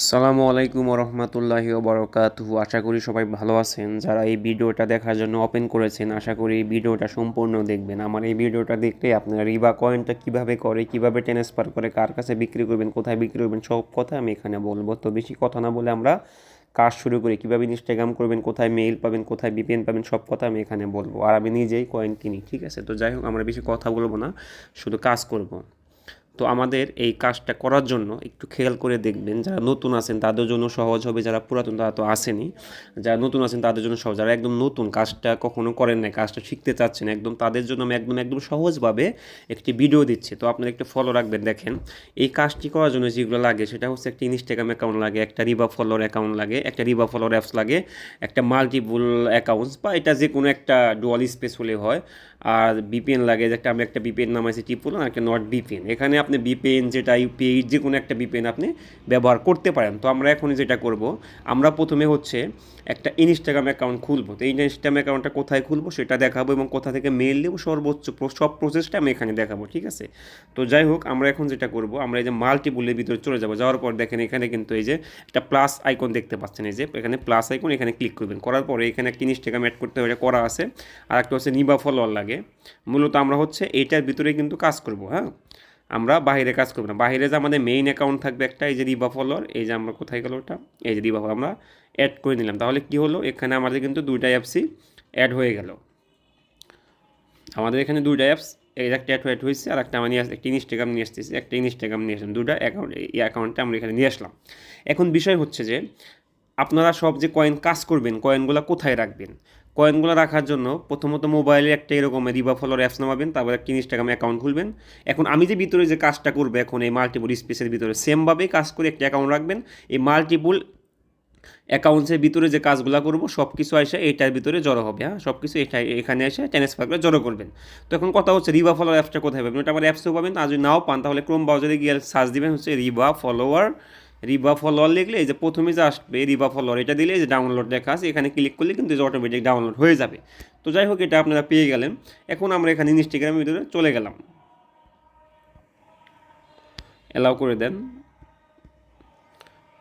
আসসালামু আলাইকুম রহমতুল্লাহি বরকাতুহু আশা করি সবাই ভালো আছেন। যারা এই ভিডিওটা দেখার জন্য ওপেন করেছেন, আশা করি এই ভিডিওটা সম্পূর্ণ দেখবেন। আমার এই ভিডিওটা দেখলে আপনারা রিবা কয়েনটা কীভাবে করে, কীভাবে ট্রান্সফার করে, কার কাছে বিক্রি করবেন, কোথায় বিক্রি করবেন, সব কথা আমি এখানে বলব। তো বেশি কথা না বলে আমরা কাজ শুরু করি। কীভাবে ইনস্টাগ্রাম করবেন, কোথায় মেইল পাবেন, কোথায় বিপিএন পাবেন, সব কথা আমি এখানে বলব। আর আমি নিজেই কয়েন কিনি, ঠিক আছে? তো যাই হোক, আমরা বেশি কথা বলব না, শুধু কাজ করব। তো আমাদের এই কাজটা করার জন্য একটু খেয়াল করে দেখবেন, যারা নতুন আছেন তাদের জন্য সহজ হবে, যারা পুরাতন তারা তো আসেনি। যারা নতুন আছেন তাদের জন্য সহজ, যারা একদম নতুন কাজটা কখনো করেন নাই, কাজটা শিখতে চাচ্ছেন, একদম তাদের জন্য আমি একদম একদম সহজভাবে একটি ভিডিও দিচ্ছি। তো আপনারা একটু ফলো রাখবেন, দেখেন। এই কাজটি করার জন্য যেগুলো লাগে, সেটা হচ্ছে একটা ইনস্টাগ্রাম অ্যাকাউন্ট লাগে, একটা রিবা ফলোর অ্যাকাউন্ট লাগে, একটা রিবা ফলোর অ্যাপস লাগে, একটা মাল্টিপুল অ্যাকাউন্টস বা এটা যে কোনো একটা ডুয়াল স্পেস হলে হয়। আর বিপিএন লাগে, যে একটা আমি একটা বিপিএন নামাইছি টিপুল আর একটা নট বিপিএন এখানে আপনি বিপিএন যেটা ইউপিআই যে কোনো একটা বিপিএন আপনি ব্যবহার করতে পারেন। তো আমরা এখন যেটা করব, আমরা প্রথমে হচ্ছে একটা ইনস্টাগ্রাম অ্যাকাউন্ট খুলবো। তো এই ইনস্টাগ্রাম অ্যাকাউন্টটা কোথায় খুলবো সেটা দেখাবো এবং কোথা থেকে মেল দেবো সর্বোচ্চ সব প্রসেসটা আমি এখানে দেখাবো, ঠিক আছে? তো যাই হোক, আমরা এখন যেটা করব, আমরা এই যে মাল্টিপুলের ভিতরে চলে যাব। যাওয়ার পর দেখেন এখানে কিন্তু এই যে একটা প্লাস আইকন দেখতে পাচ্ছেন। এই যে এখানে প্লাস আইকন এখানে ক্লিক করবেন। করার পরে এখানে একটা ইনস্টাগ্রাম অ্যাড করতে হবে করা আছে। আর একটা হচ্ছে নিবা ফলোয়ার লাগে। মূলত আমরা হচ্ছে এইটার ভিতরে কিন্তু কাজ করব হ্যাঁ? আমরা বাইরে কাজ করব না। বাইরে যে আমাদের মেইন অ্যাকাউন্ট থাকবে একটা, এই যে রিবা ফলোয়ার এই যে আমরা কোথায় গেল ওটা? এই যে রিবা ফলোয়ার আমরা অ্যাড করে নিলাম। তাহলে কি হলো? এখানে আমাদের কিন্তু দুইটা অ্যাপসই অ্যাড হয়ে গেল। আমাদের এখানে দুইটা অ্যাপস এই একটা অ্যাড অ্যাড হয়েছে, আর একটা আমি একটা ইনস্টাগ্রাম নিয়ে আসতেছি, একটা ইনস্টাগ্রাম নিয়ে আসলাম। দুটা অ্যাকাউন্ট এই অ্যাকাউন্টটা আমরা এখানে নিয়ে আসলাম। এখন বিষয় হচ্ছে যে, আপনারা সব যে কয়েন কাজ করবেন কয়েনগুলো কোথায় রাখবেন? কয়েনগুলো রাখার জন্য প্রথমত মোবাইলে একটা এরকম রিবা ফলোর অ্যাপস নামাবেন, তারপর একটা ইনস্টাগ্রাম অ্যাকাউন্ট খুলবেন। এখন আমি যে ভিতরে যে কাজটা করব এখন এই মাল্টিপুল স্পেসের ভিতরে সেমভাবে কাজ করে একটা অ্যাকাউন্ট রাখবেন। এই মাল্টিপুল অ্যাকাউন্টসের ভিতরে যে কাজগুলো করব সব কিছু এসে এইটার ভিতরে জড়ো হবে হ্যাঁ? সব কিছু এটা এখানে এসে ট্রান্সফার করে জড়ো করবেন। তো এখন কথা হচ্ছে রিবা ফলোয়ার অ্যাপসটা কোথায় পাবেন? ওটা আমার অ্যাপসেও পাবেন, আর যদি নাও পান, তাহলে ক্রোম ব্রাউজারে গিয়ে সার্চ দিবেন, হচ্ছে রিবা ফলোয়ার রিবা ফলোয়ার লিখলে এই যে প্রথমে যে আসবে রিবা ফলোয়ার এটা দিলে যে ডাউনলোড লেখা আছে, এখানে ক্লিক করলে কিন্তু যে অটোমেটিক ডাউনলোড হয়ে যাবে। তো যাই হোক, এটা আপনারা পেয়ে গেলেন। এখন আমরা এখানে ইনস্টাগ্রামের ভিতরে চলে গেলাম। অ্যালাউ করে দেন।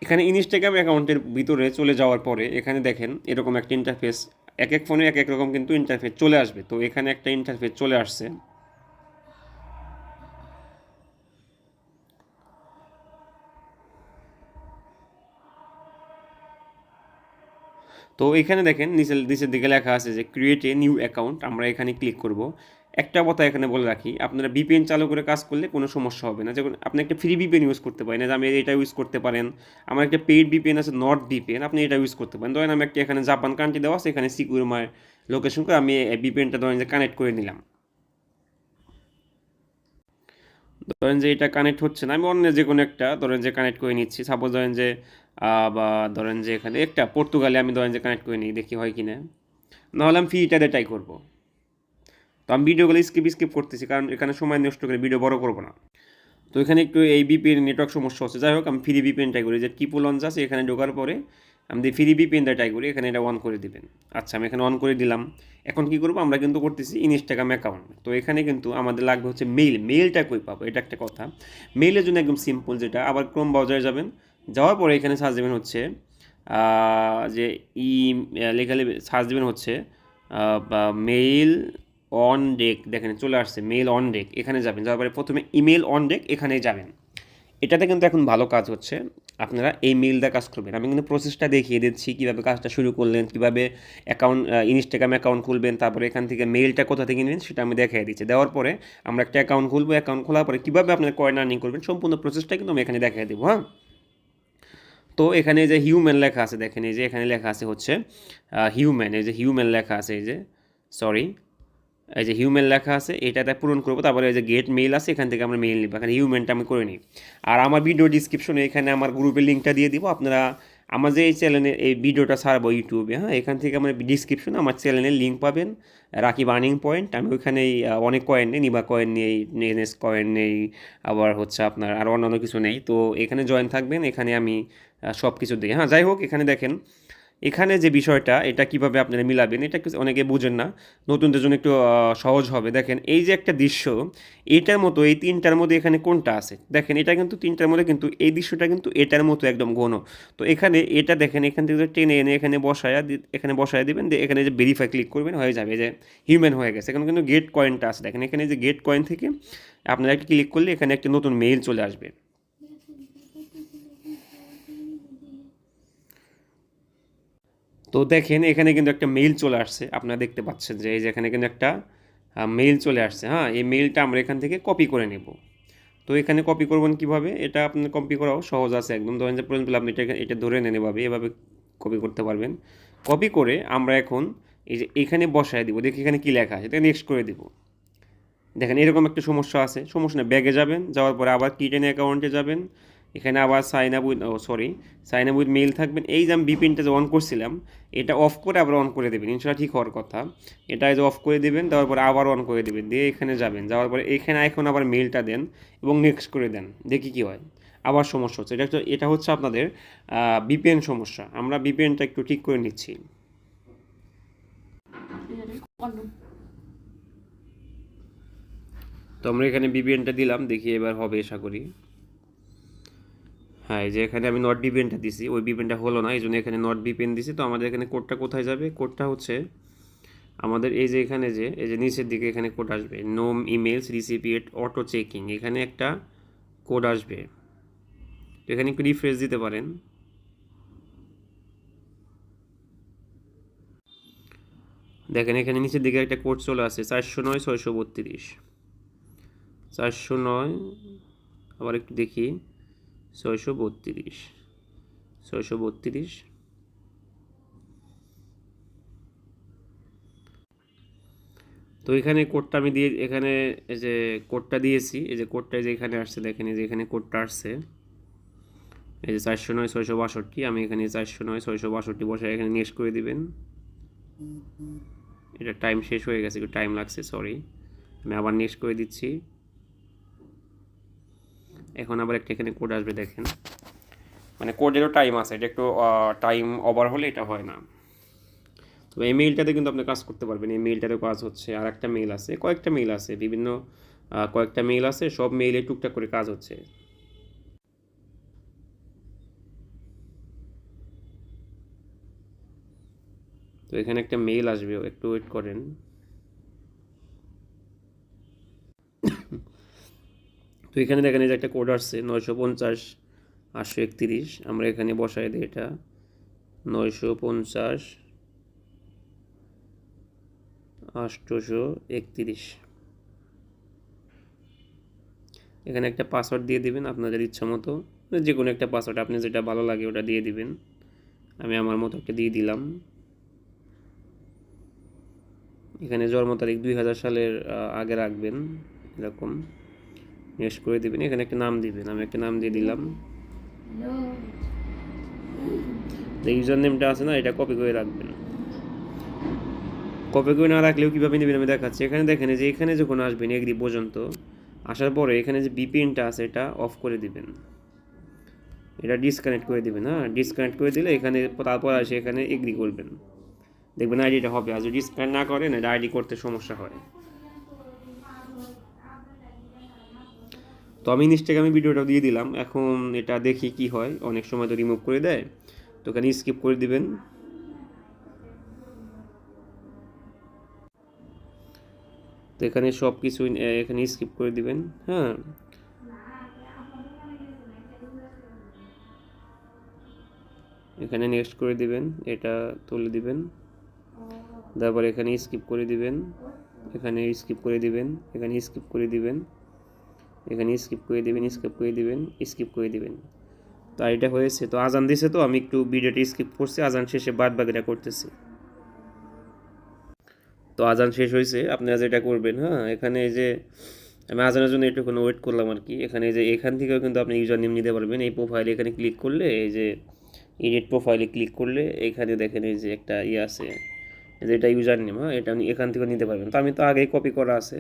এখানে ইনস্টাগ্রাম অ্যাকাউন্টের ভিতরে চলে যাওয়ার পরে এখানে দেখেন, এরকম একটা ইন্টারফেস এক এক ফোনে এক এক রকম কিন্তু ইন্টারফেস চলে আসবে। তো এখানে একটা ইন্টারফেস চলে আসছে। তো এখানে দেখেন নিচের নিচের দিকে লেখা আছে যে ক্রিয়েট এ নিউ অ্যাকাউন্ট আমরা এখানে ক্লিক করব। একটা কথা এখানে বলে রাখি, আপনারা বিপিএন চালু করে কাজ করলে কোনো সমস্যা হবে না। যেমন আপনি একটা ফ্রি বিপিএন ইউজ করতে পারেন, যে আমি এটা ইউজ করতে পারেন। আমার একটা পেইড বিপিএন আছে নট বিপিএন আপনি এটা ইউজ করতে পারেন। ধরেন আমি একটা এখানে জাপান কান্ট্রি দেওয়া আছে, এখানে সিকিউর লোকেশন করে আমি বিপিএনটা ধরেন যে কানেক্ট করে নিলাম। ধরেন যে এটা কানেক্ট হচ্ছে না, আমি অন্য যে কোনো একটা ধরেন যে কানেক্ট করে নিচ্ছি। সাপোজ ধরেন যে বা ধরেন যে এখানে একটা, পর্তুগালে আমি ধরেন যে কানেক্ট করে নিই, দেখি হয় কি না নাহলে আমি ফ্রিটাতে ট্রাই করব। তো আমি ভিডিওগুলো স্কিপ স্কিপ করতেছি, কারণ এখানে সময় নষ্ট করে ভিডিও বড় করব না। তো এখানে একটু এই বিপিএন নেটওয়ার্ক সমস্যা হচ্ছে। যাই হোক, আমি ফ্রি বিপিএন ট্রাই করি। যে টিপো লঞ্চ আছে এখানে ঢোকার পরে আমি ফ্রি বিপিএনটা ট্রাই করি, এখানে এটা অন করে দিবেন। আচ্ছা আমি এখানে অন করে দিলাম। এখন কি করব? আমরা কিন্তু করতেছি ইনস্টাগ্রাম অ্যাকাউন্ট তো এখানে কিন্তু আমাদের লাগবে হচ্ছে মেইল মেইলটা কই পাবো? এটা একটা কথা। মেইলের জন্য একদম সিম্পল যেটা। আবার ক্রোম ব্রাউজারে যাবেন। যাওয়ার পরে এখানে সার্চ দেবেন হচ্ছে যে ই লেখা সার্চ দেবেন হচ্ছে মেইল অন ডেক দেখেন চলে আসছে মেইল অন ডেক এখানে যাবেন। যাওয়ার পরে প্রথমে ইমেল অন ডেক এখানে যাবেন। এটাতে কিন্তু এখন ভালো কাজ হচ্ছে, আপনারা এই মেইলটা কাজ করবেন। আমি কিন্তু প্রসেসটা দেখিয়ে দিচ্ছি, কীভাবে কাজটা শুরু করলেন, কীভাবে অ্যাকাউন্ট ইনস্টাগ্রাম অ্যাকাউন্ট খুলবেন, তারপরে এখান থেকে মেইলটা কোথা থেকে নেবেন, সেটা আমি দেখিয়ে দিচ্ছি। দেওয়ার পরে আমরা একটা অ্যাকাউন্ট খুলবো অ্যাকাউন্ট খোলার পরে কীভাবে আপনার কয়েন আর্নিং করবেন, সম্পূর্ণ প্রসেসটা কিন্তু আমি এখানে দেখিয়ে দেবো হ্যাঁ? তো এখানে যে হিউম্যান লেখা আছে, দেখেন এই যে এখানে লেখা আছে হচ্ছে হিউম্যান এই যে হিউম্যান লেখা আছে, এই যে সরি এই যে হিউম্যান লেখা আছে, এটাতে পূরণ করব, তারপরে এই যে গেট মেইল আছে, এখান থেকে আমরা মেইল নিব। এখানে হিউম্যানটা আমি করে নিই। আর আমার ভিডিও ডিসক্রিপশনে এখানে আমার গ্রুপের লিঙ্কটা দিয়ে দিব, আপনারা আমার যে এই চ্যানেলের এই ভিডিওটা ছাড়বো ইউটিউবে হ্যাঁ? এখান থেকে আমার ডিসক্রিপশনে আমার চ্যানেলের লিঙ্ক পাবেন। রাকি বার্নিং পয়েন্ট আমি ওইখানেই অনেক কয়েন নেই নিবা কয়েন নেই নেস কয়েন নেই, আবার হচ্ছে আপনার আর অন্যান্য কিছু নেই। তো এখানে জয়েন থাকবেন, এখানে আমি সব কিছু দিই। হ্যাঁ যাই হোক, এখানে দেখেন এখানে যে বিষয়টা, এটা কীভাবে আপনারা মিলাবেন, এটা অনেকে বুঝেন না। নতুনদের জন্য একটু সহজ হবে। দেখেন, এই যে একটা দৃশ্য, এটার মতো এই তিনটার মধ্যে এখানে কোনটা আছে? দেখেন, এটা কিন্তু তিনটার মধ্যে কিন্তু, এই দৃশ্যটা কিন্তু এটার মতো একদম ঘন। তো এখানে এটা দেখেন, এখান থেকে টেনে এনে এখানে বসায়া এখানে বসায় দিবেন, দিয়ে এখানে যে ভেরিফাই ক্লিক করবেন, হয়ে যাবে। যে হিউম্যান হয়ে গেছে। এখানে কিন্তু গেট কয়েনটা আছে। দেখেন, এখানে যে গেট কয়েন থেকে আপনারা একটা ক্লিক করলে এখানে একটা নতুন মেইল চলে আসবে। তো দেখেন, এখানে কিন্তু একটা মেইল চলে আসছে। আপনারা দেখতে পাচ্ছেন যে এই যে এখানে কিন্তু একটা মেইল চলে আসছে। হ্যাঁ এই মেইলটা আমরা এখান থেকে কপি করে নেব। তো এখানে কপি করবেন কীভাবে? এটা আপনার কপি করাও সহজ আছে একদম। ধরেন যে প্রয়োজন আপনি এটা এটা ধরে নেন এভাবে এভাবে কপি করতে পারবেন। কপি করে আমরা এখন এই যে এখানে বসায় দিব। দেখি এখানে কী লেখা আছে। এটা নেক্সট করে দিব। দেখেন, এরকম একটা সমস্যা আছে। সমস্যা না ব্যাগে যাবেন, যাওয়ার পরে আবার কিটেন অ্যাকাউন্টে যাবেন। এখানে আবার sign up with sorry sign up with mail থাকবেন এই যে আমি বিপিনটা যে অন করছিলাম, এটা অফ করে আবার অন করে দেবেন। ইনশাল্লাহ ঠিক হওয়ার কথা। এটা যে অফ করে দেবেন তারপর পরে আবার অন করে দেবেন। দিয়ে এখানে যাবেন। যাওয়ার পরে এখানে এখন আবার মেইলটা দেন এবং নেক্সট করে দেন। দেখি কি হয়। আবার সমস্যা হচ্ছে। এটা এটা হচ্ছে আপনাদের বিপিএন সমস্যা। আমরা বিপিএনটা একটু ঠিক করে নিচ্ছি। তো আমরা এখানে বিপিএনটা দিলাম। দেখি এবার হবে আশা করি। হ্যাঁ এই যে এখানে আমি নট বিপিএনটা দিছি, ওই বিপিএনটা হলো না এই জন্য এখানে নট বিপিএন দিছি। তো আমাদের এখানে কোডটা কোথায় যাবে? কোডটা হচ্ছে আমাদের এই যে এখানে যে, এই যে নিচের দিকে এখানে কোড আসবে। নোম ইমেলস রিসিপিয়েট অটো চেকিং এখানে একটা কোড আসবে। তো এখানে একটু রিফ্রেশ দিতে পারেন। দেখেন, এখানে নিচের দিকে একটা কোড চলে আসছে চারশো নয়, ছয়শো বত্রিশ। চারশো নয়, আবার একটু দেখি। ছয়শো বত্রিশ। ছয়শো বত্রিশ। তো এখানে কোডটা আমি দিয়ে, এখানে এই যে কোডটা দিয়েছি, এই যে কোডটা যে এখানে আসছে, দেখেন যে এখানে কোডটা আসছে। এই যে চারশো নয়, ছয়শো বাষট্টি, আমি এখানে চারশো নয়, ছয়শো বাষট্টি বসে এখানে নেক্সট করে দিবেন। এটা টাইম শেষ হয়ে গেছে, একটু টাইম লাগছে সরি আমি আবার নেক্সট করে দিচ্ছি। এখন আবার একটা এখানে কোড আসবে, দেখেন। মানে কোডেরও টাইম আছে, এটা একটু টাইম ওভার হলে এটা হয় না। তো এই মেইলটাতে কিন্তু আপনি কাজ করতে পারবেন। এই মেইলটাতেও কাজ হচ্ছে আর একটা মেইল আছে, কয়েকটা মেইল আছে, বিভিন্ন কয়েকটা মেইল আছে, সব মেইলে টুকটাক করে কাজ হচ্ছে। তো এখানে একটা মেইল আসবে, একটু ওয়েট করেন। তো এখানে দেখেন এই যে একটা কোড আসছে, নয়শো পঞ্চাশ আটশো একত্রিশ। আমরা এখানে বসাই দিই এটা। নয়শো পঞ্চাশ আটশোশো একত্রিশ। এখানে একটা পাসওয়ার্ড দিয়ে দিবেন আপনাদের ইচ্ছা মতো। যে কোনো একটা পাসওয়ার্ড আপনি যেটা ভালো লাগে ওটা দিয়ে দিবেন। আমি আমার মতো একটা দিয়ে দিলাম। এখানে জন্ম তারিখ দুই হাজার সালের আগে রাখবেন, এরকম। নেক্সট করে দিবেন। এখানে একটা নাম দিবেন। আমি একটা নাম দিয়ে দিলাম। ইউজার নেমটা আছে না, এটা কপি করে রাখবেন। কপি করে না রাখলেও কীভাবে নেবেন আমি দেখাচ্ছি। এখানে দেখেন যে, এখানে যখন আসবেন এগ্রি পর্যন্ত, আসার পরে এখানে যে বিপিএনটা আছে, এটা অফ করে দিবেন। এটা ডিসকানেক্ট করে দিবেন হ্যাঁ? ডিসকানেক্ট করে দিলে এখানে তারপর আসে এখানে এগ্রি করবেন। দেখবেন আইডিটা হবে। আর যদি ডিসকানেক্ট না করেন, এটা আইডি করতে সমস্যা হয়। তো আমি ইনস্টাগ্রামে ভিডিওটা দিয়ে দিলাম। এখন এটা দেখি কি হয়। অনেক সময় তো রিমুভ করে দেয়। তো এখানে স্কিপ করে দিবেন। তো এখানে সব কিছু এখানে স্কিপ করে দিবেন। হ্যাঁ। এখানে নেক্সট করে দিবেন। এটা তুলে দিবেন। তারপর এখানে স্কিপ করে দিবেন। এখানে স্কিপ করে দিবেন। এখানে স্কিপ করে দিবেন। এখানে স্কিপ করে দিবেন স্কিপ করে দিবেন স্কিপ করে দিবেন। তো আর এটা হয়েছে, তো আজান দিছে তো, আমি একটু ভিডিওটা স্কিপ করছি, আজান শেষে বাদ বাকিটা করতেছি। তো আজান শেষ হয়েছে, আপনারা যেটা করবেন হ্যাঁ এখানে এই যে আমি আজানের জন্য একটুখানি ওয়েট করলাম আর কি। এখানে যে এখান থেকেও কিন্তু আপনি ইউজার নেম নিতে পারবেন, এই প্রোফাইলে এখানে ক্লিক করলে, এই যে এডিট প্রোফাইলে ক্লিক করলে, এখানে দেখেন এই যে একটা ইয়ে আছে এই যে এটা ইউজার নেম হ্যাঁ এটা এখান থেকে নিতে পারবেন। তো আমি তো আগেই কপি করা আছে।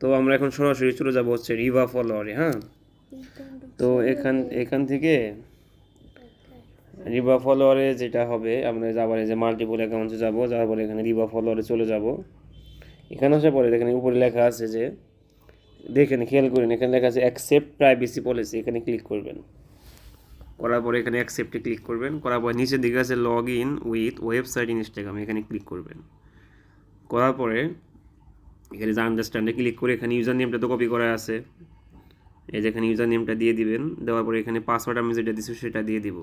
তো আমরা এখন সরাসরি চলে যাব হচ্ছে রিভা ফলোয়ারে হ্যাঁ? তো এখান এখান থেকে রিভা ফলোয়ারে যেটা হবে, আমরা যাবার যে মাল্টিপল অ্যাকাউন্টে যাব, যাওয়ার পরে এখানে রিভা ফলোয়ারে চলে যাব। এখানে আসার পরে দেখেন উপরে লেখা আছে যে, দেখেন, খেয়াল করেন, এখানে লেখা আছে অ্যাকসেপ্ট প্রাইভেসি পলিসি এখানে ক্লিক করবেন। করার পরে এখানে অ্যাকসেপ্টে ক্লিক করবেন, করার পরে নিচের দিকে আছে log in with website Instagram এখানে ক্লিক করবেন। করার পরে এখানে যে আন্ডারস্ট্যান্ডে ক্লিক করে এখানে ইউজার নেমটা তো কপি করা আছে। এই যে এখানে ইউজার নেমটা দিয়ে দিবেন, দেওয়ার পরে এখানে পাসওয়ার্ড আমি যেটা দিচ্ছি সেটা দিয়ে দিব।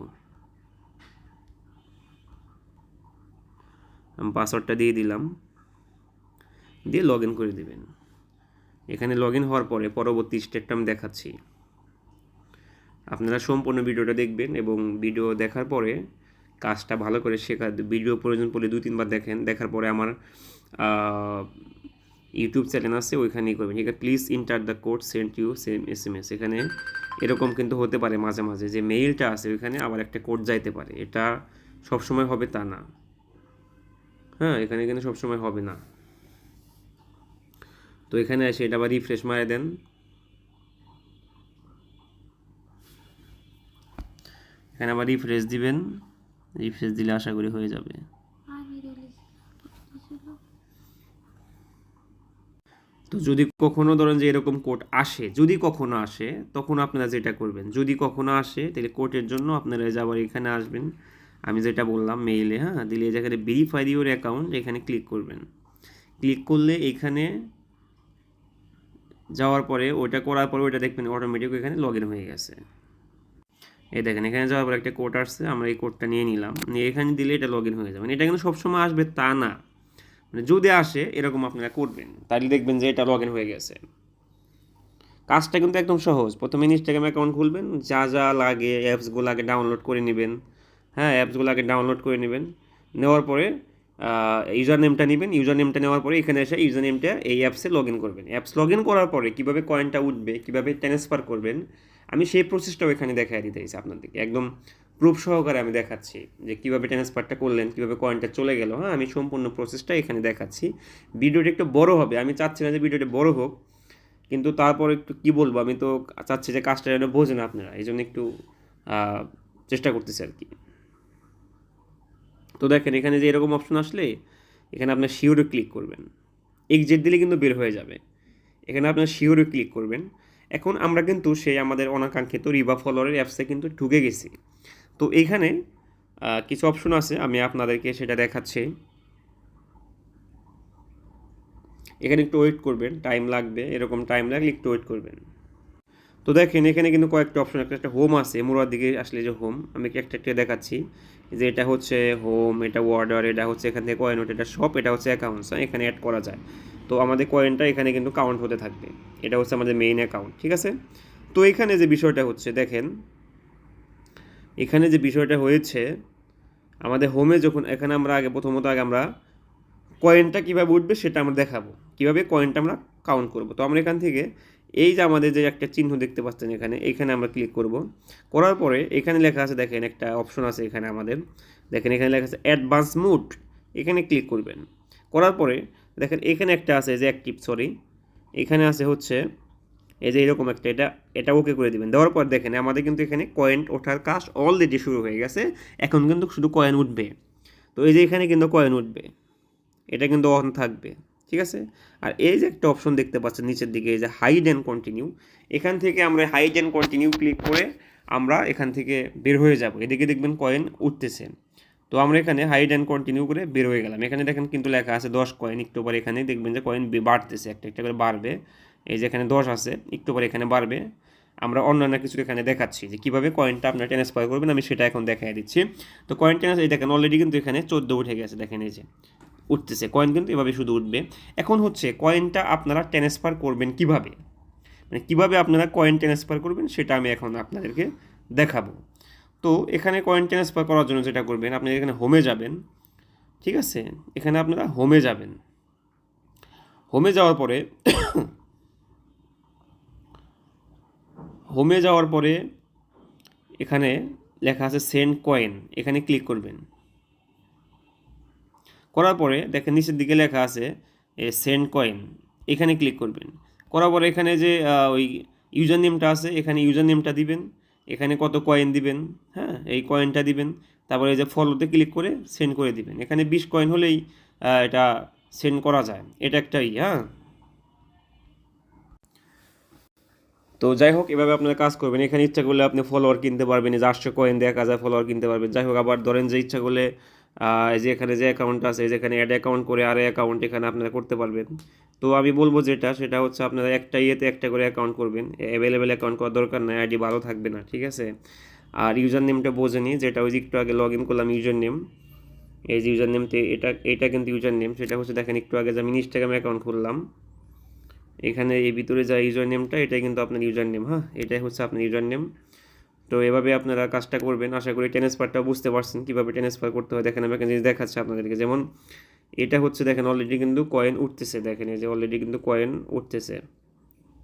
আমি পাসওয়ার্ডটা দিয়ে দিলাম, দিয়ে লগ করে দিবেন। এখানে লগ হওয়ার পরে পরবর্তী স্টেপটা আমি দেখাচ্ছি। আপনারা সম্পূর্ণ ভিডিওটা দেখবেন এবং ভিডিও দেখার পরে কাজটা ভালো করে শেখা ভিডিও প্রয়োজন পড়লে দুই তিনবার দেখেন। দেখার পরে আমার ইউটিউব চ্যানেল আছে, ওইখানেই করবেন। ঠিক আছে please enter the code send you same S M S এখানে এরকম কিন্তু হতে পারে মাঝে মাঝে যে মেইলটা আছে ওইখানে আবার একটা কোড যাইতে পারে। এটা সবসময় হবে তা না। হ্যাঁ এখানে কিন্তু সবসময় হবে না। তো এখানে এসে এটা আবার রিফ্রেশ মারে দেন। এখানে আবার রিফ্রেশ দিবেন। রিফ্রেশ দিলে আশা করি হয়ে যাবে। তো যদি কখনো ধরেন যে এরকম কোড আসে, যদি কখনো আসে, তখন আপনারা যেটা করবেন, যদি কখনো আসে, তাহলে কোর্টের জন্য আপনারা যাবার এখানে আসবেন, আমি যেটা বললাম মেইলে হ্যাঁ দিলে জায়গায় ভেরিফাই ইউর অ্যাকাউন্ট এখানে ক্লিক করবেন। ক্লিক করলে এখানে যাওয়ার পরে ওটা করার পরে ওটা দেখবেন অটোমেটিক এখানে লগ হয়ে গেছে। এই দেখেন, এখানে যাওয়ার পর একটা কোড আসছে, আমরা এই কোডটা নিয়ে নিলাম, নিয়ে এখানে দিলে এটা লগ হয়ে যাবে। এটা কিন্তু সবসময় আসবে তা না। মানে যদি আসে, এরকম আপনারা করবেন। তাহলে দেখবেন যে এটা লগ হয়ে গেছে। কাজটা কিন্তু একদম সহজ। প্রথমে ইনস্টাগ্রাম অ্যাকাউন্ট খুলবেন, যা যা লাগে অ্যাপসগুলো আগে ডাউনলোড করে নেবেন। হ্যাঁ অ্যাপসগুলো আগে ডাউনলোড করে নেবেন। নেওয়ার পরে ইউজার নেমটা নেবেন। ইউজার নেমটা নেওয়ার পরে এখানে এসে ইউজার নেমটা এই অ্যাপসে লগ ইন করবেন। অ্যাপস লগ ইন করার পরে কীভাবে কয়েনটা উঠবে, কীভাবে ট্রান্সফার করবেন, আমি সেই প্রসেসটাও এখানে দেখাই দিতে চাইছি আপনাদেরকে। একদম প্রুফ সহকারে আমি দেখাচ্ছি যে কীভাবে ট্রান্সফারটা করলেন, কীভাবে কয়েনটা চলে গেল। হ্যাঁ আমি সম্পূর্ণ প্রসেসটা এখানে দেখাচ্ছি। ভিডিওটা একটু বড় হবে, আমি চাচ্ছি না যে ভিডিওটা বড় হোক, কিন্তু তারপর একটু কি বলব, আমি তো চাচ্ছি যে কাজটা যেন বোঝেন আপনারা এই জন্য একটু চেষ্টা করতেছি আর কি। তো দেখেন, এখানে যে এরকম অপশন আসলে, এখানে আপনার শিওরে ক্লিক করবেন। এক্সিট দিলে কিন্তু বের হয়ে যাবে। এখানে আপনার শিওরে ক্লিক করবেন। এখন আমরা কিন্তু সেই আমাদের অনাকাঙ্ক্ষিত রিবা ফলোয়ারের অ্যাপসে কিন্তু ঢুকে গেছি। তো এইখানে কিছু অপশন আছে, আমি আপনাদেরকে সেটা দেখাচ্ছি। এখানে একটু ওয়েট করবেন টাইম লাগবে, এরকম টাইম লাগলে একটু ওয়েট করবেন। তো দেখেন, এখানে কিন্তু কয়েকটা অপশন একটা একটা হোম আছে মোড়ার দিকে আসলে যে হোম আমি একটা একটা দেখাচ্ছি, যে এটা হচ্ছে হোম এটা ওয়ার্ডার এটা হচ্ছে এখান থেকে কয়েন এটা শপ এটা হচ্ছে অ্যাকাউন্টস এখানে অ্যাড করা যায়। তো আমাদের কয়েনটা এখানে কিন্তু কাউন্ট হতে থাকবে, এটা হচ্ছে আমাদের মেইন অ্যাকাউন্ট ঠিক আছে? তো এখানে যে বিষয়টা হচ্ছে, দেখেন এখানে যে বিষয়টা হয়েছে, আমাদের হোমে যখন, এখানে আমরা আগে, প্রথমত আগে আমরা কয়েনটা কীভাবে উঠবে সেটা আমরা দেখাবো। কীভাবে কয়েনটা আমরা কাউন্ট করব। তো আমরা এখান থেকে, এই যে আমাদের যে একটা চিহ্ন দেখতে পাচ্ছেন এখানে এখানে আমরা ক্লিক করব। করার পরে এখানে লেখা আছে, দেখেন একটা অপশন আছে এখানে আমাদের। দেখেন এখানে লেখা আছে অ্যাডভান্স মুড এখানে ক্লিক করবেন। করার পরে, দেখেন এখানে একটা আছে, যে অ্যাক্টিভ সরি এখানে আছে হচ্ছে এই যে এরকম একটা, এটা এটা ওকে করে দিবেন। দেওয়ার পর দেখেন, আমাদের কিন্তু এখানে কয়েন ওঠার কাজ অলরেডি শুরু হয়ে গেছে। এখন কিন্তু শুধু কয়েন উঠবে। তো এই যে এখানে কিন্তু কয়েন উঠবে। এটা কিন্তু অন থাকবে। ঠিক আছে? আর এই যে একটা অপশন দেখতে পাচ্ছেন নিচের দিকে, এই যে হাইড অ্যান্ড কন্টিনিউ এখান থেকে আমরা হাইড অ্যান্ড কন্টিনিউ ক্লিক করে আমরা এখান থেকে বের হয়ে যাব। এদিকে দেখবেন কয়েন উঠতেছে। তো আমরা এখানে হাইড অ্যান্ড কন্টিনিউ করে বের হয়ে গেলাম। এখানে দেখেন কিন্তু লেখা আছে দশ কয়েন একটু পরে এখানে দেখবেন যে কয়েন বাড়তেছে। একটা একটা করে বাড়বে। এই যে এখানে দশ আছে, একটু পরে এখানে বাড়বে। আমরা অন্যান্য কিছু এখানে দেখাচ্ছি যে কীভাবে কয়েনটা আপনার ট্রান্সফার করবেন, আমি সেটা এখন দেখাই দিচ্ছি। তো কয়েন ট্রান্সফার এই দেখেন অলরেডি কিন্তু এখানে চোদ্দ উঠে গেছে, দেখেন এই যে, উঠতেছে। কয়েন কিন্তু এভাবে শুধু উঠবে। এখন হচ্ছে কয়েনটা আপনারা ট্রান্সফার করবেন কীভাবে? মানে কীভাবে আপনারা কয়েন ট্রান্সফার করবেন, সেটা আমি এখন আপনাদেরকে দেখাবো। তো এখানে কয়েন ট্রান্সফার করার জন্য যেটা করবেন, আপনি এখানে হোমে যাবেন, ঠিক আছে? এখানে আপনারা হোমে যাবেন। হোমে যাওয়ার পরে হোমে যাওয়ার পরে এখানে লেখা আছে সেন্ড কয়েন এখানে ক্লিক করবেন। করার পরে দেখেন নিচের দিকে লেখা আছে সেন্ড কয়েন এখানে ক্লিক করবেন। করার পরে এখানে যে ওই ইউজার নেমটা আছে, এখানে ইউজার নেমটা দিবেন, এখানে কত কয়েন দিবেন হ্যাঁ এই কয়েনটা দিবেন, তারপরে এই যে ফলোতে ক্লিক করে সেন্ড করে দিবেন। এখানে বিশ কয়েন হলেই এটা সেন্ড করা যায়। এটা একটাই হ্যাঁ। তো যাই হোক, এভাবে আপনারা কাজ করবেন। এখানে ইচ্ছা করলে আপনি ফলোয়ার কিনতে পারবেন। যে আটশো কয়েন দিয়ে এক হাজার ফলোয়ার কিনতে পারবেন। যাই হোক, আবার ধরেন যে ইচ্ছা করলে এই যে এখানে যে অ্যাকাউন্ট আছে, এই যে অ্যাড অ্যাকাউন্ট করে আর অ্যাকাউন্ট এখানে আপনারা করতে পারবেন। তো আমি বলব যেটা, সেটা হচ্ছে আপনারা একটা ইয়েতে একটা করে অ্যাকাউন্ট করবেন। অ্যাভেলেবেল অ্যাকাউন্ট করার দরকার নাই আইডি ভালো থাকবে না, ঠিক আছে? আর ইউজার নেমটা বোঝে বোঝেনি যেটা ওই যে একটু আগে লগ ইন করলাম ইউজার নেম এই যে ইউজার নেমতে এটা এটা কিন্তু ইউজার নেম সেটা হচ্ছে দেখেন একটু আগে যে আমি ইনস্টাগ্রাম অ্যাকাউন্ট খুললাম। এখানে এই ভিতরে যা ইউজার নেমটা এটাই কিন্তু আপনার ইউজার নেম হ্যাঁ? এটাই হচ্ছে আপনার ইউজার নেম তো এভাবে আপনারা কাজটা করবেন। আশা করি ট্রান্সফারটা বুঝতে পারছেন কীভাবে ট্রান্সফার করতে হয়। দেখেন, আমি এখানে জিনিস দেখাচ্ছি আপনাদেরকে। যেমন এটা হচ্ছে, দেখেন অলরেডি কিন্তু কয়েন উঠতেছে। দেখেন, এই যে অলরেডি কিন্তু কয়েন উঠতেছে।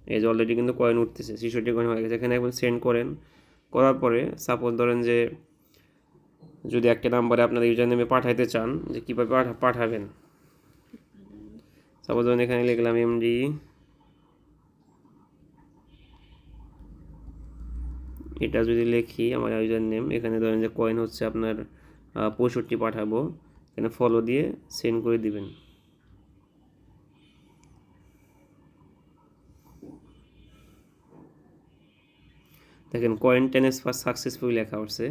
এই যে অলরেডি কিন্তু কয়েন উঠতেছে। শিশুটি কয়েন হয়ে গেছে। এখানে এখন সেন্ড করেন। করার পরে সাপোজ ধরেন যে, যদি একটা নাম্বারে আপনার ইউজার নেমে পাঠাইতে চান, যে কীভাবে পাঠা- পাঠাবেন? সাপোজ ধরেন এখানে লিখলাম এমডি এটা যদি লিখি, আমার ইউজার নেম এখানে ধরেন যে কয়েন হচ্ছে আপনার পঁয়ষট্টি পাঠাবো। এখানে ফলো দিয়ে সেন্ড করে দিবেন। দেখেন কয়েন ট্রান্সফার সাকসেসফুল লেখা উঠছে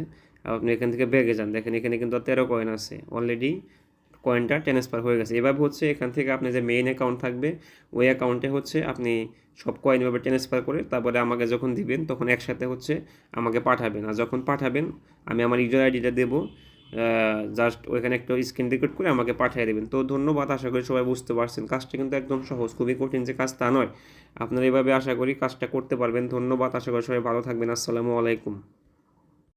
আপনি এখান থেকে ব্যাগে যান। দেখেন, এখানে কিন্তু তেরো কয়েন আছে অলরেডি কয়েনটা ট্রান্সফার হয়ে গেছে। এভাবে হচ্ছে এখান থেকে আপনার যে মেইন অ্যাকাউন্ট থাকবে, ওই অ্যাকাউন্টে হচ্ছে আপনি সব কয়েন এভাবে ট্রান্সফার করে তারপরে আমাকে যখন দিবেন, তখন একসাথে হচ্ছে আমাকে পাঠাবেন। আর যখন পাঠাবেন, আমি আমার ইউজার আইডিটা দেবো জাস্ট ওইখানে একটা স্ক্রিন রেকর্ড করে আমাকে পাঠিয়ে দেবেন। তো ধন্যবাদ, আশা করি সবাই বুঝতে পারছেন। কাজটা কিন্তু একদম সহজ, খুবই কঠিন যে কাজ তা নয়। আপনারা এভাবে আশা করি কাজটা করতে পারবেন। ধন্যবাদ, আশা করি সবাই ভালো থাকবেন। আসসালামু আলাইকুম।